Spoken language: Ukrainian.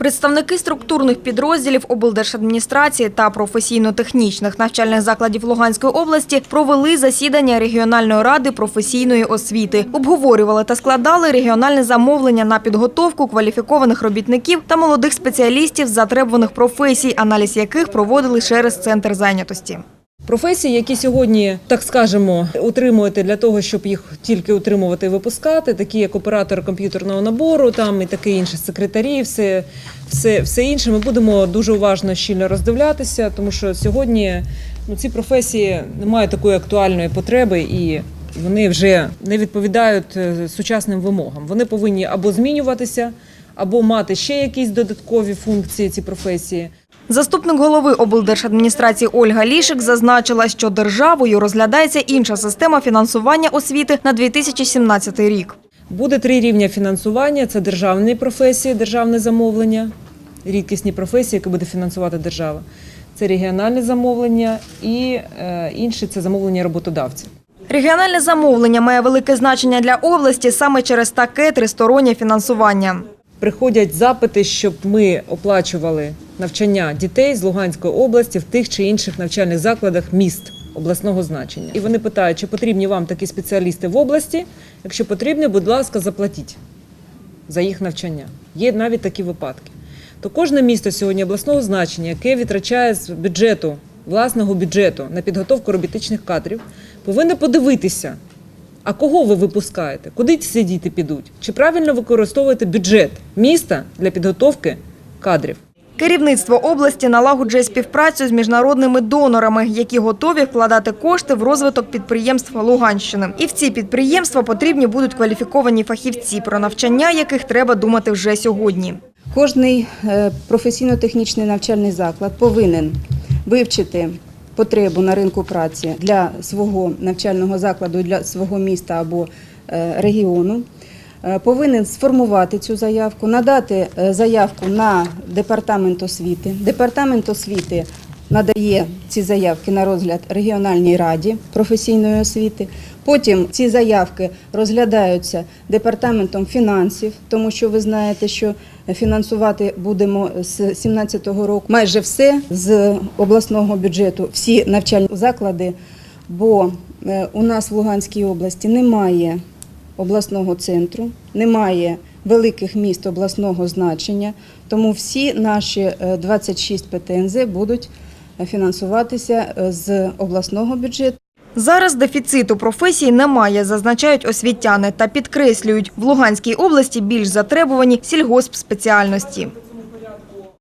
Представники структурних підрозділів облдержадміністрації та професійно-технічних навчальних закладів Луганської області провели засідання регіональної ради професійної освіти. Обговорювали та складали регіональне замовлення на підготовку кваліфікованих робітників та молодих спеціалістів затребуваних професій, аналіз яких проводили через центр зайнятості. Професії, які сьогодні, так скажемо, утримуєте для того, щоб їх тільки утримувати і випускати, такі як оператор комп'ютерного набору, там і таке інше, секретарі, все, все, все інше. Ми будемо дуже уважно щільно роздивлятися, тому що сьогодні ну, ці професії не мають такої актуальної потреби і. Вони вже не відповідають е, сучасним вимогам. Вони повинні або змінюватися, або мати ще якісь додаткові функції ці професії. Заступник голови облдержадміністрації Ольга Лішик зазначила, що державою розглядається інша система фінансування освіти на 2017 рік. Буде три рівня фінансування: це державні професії, державне замовлення, рідкісні професії, які буде фінансувати держава. Це регіональне замовлення і е, інші це замовлення роботодавців. Регіональне замовлення має велике значення для області саме через таке тристороннє фінансування. Приходять запити, щоб ми оплачували навчання дітей з Луганської області в тих чи інших навчальних закладах міст обласного значення. І вони питають, чи потрібні вам такі спеціалісти в області. Якщо потрібні, будь ласка, заплатіть за їх навчання. Є навіть такі випадки. То кожне місто сьогодні обласного значення, яке витрачає з бюджету, власного бюджету на підготовку робітичних кадрів, повинно подивитися, а кого ви випускаєте, куди ці діти підуть, чи правильно використовуєте бюджет міста для підготовки кадрів. Керівництво області налагоджує співпрацю з міжнародними донорами, які готові вкладати кошти в розвиток підприємств Луганщини. І в ці підприємства потрібні будуть кваліфіковані фахівці, про навчання яких треба думати вже сьогодні. Кожний е, професійно-технічний навчальний заклад повинен вивчити потребу на ринку праці для свого навчального закладу, для свого міста або е, регіону. Е, Повинен сформувати цю заявку, надати е, заявку на департамент освіти. Департамент освіти надає ці заявки на розгляд регіональній раді професійної освіти. Потім ці заявки розглядаються департаментом фінансів, тому що ви знаєте, що фінансувати будемо з 2017 року майже все з обласного бюджету, всі навчальні заклади. Бо е, у нас в Луганській області немає обласного центру, немає великих міст обласного значення, тому всі наші е, 26 ПТНЗ будуть фінансуватися е, з обласного бюджету. Зараз дефіциту професій немає, зазначають освітяни та підкреслюють, в Луганській області більш затребувані сільгоспспеціальності.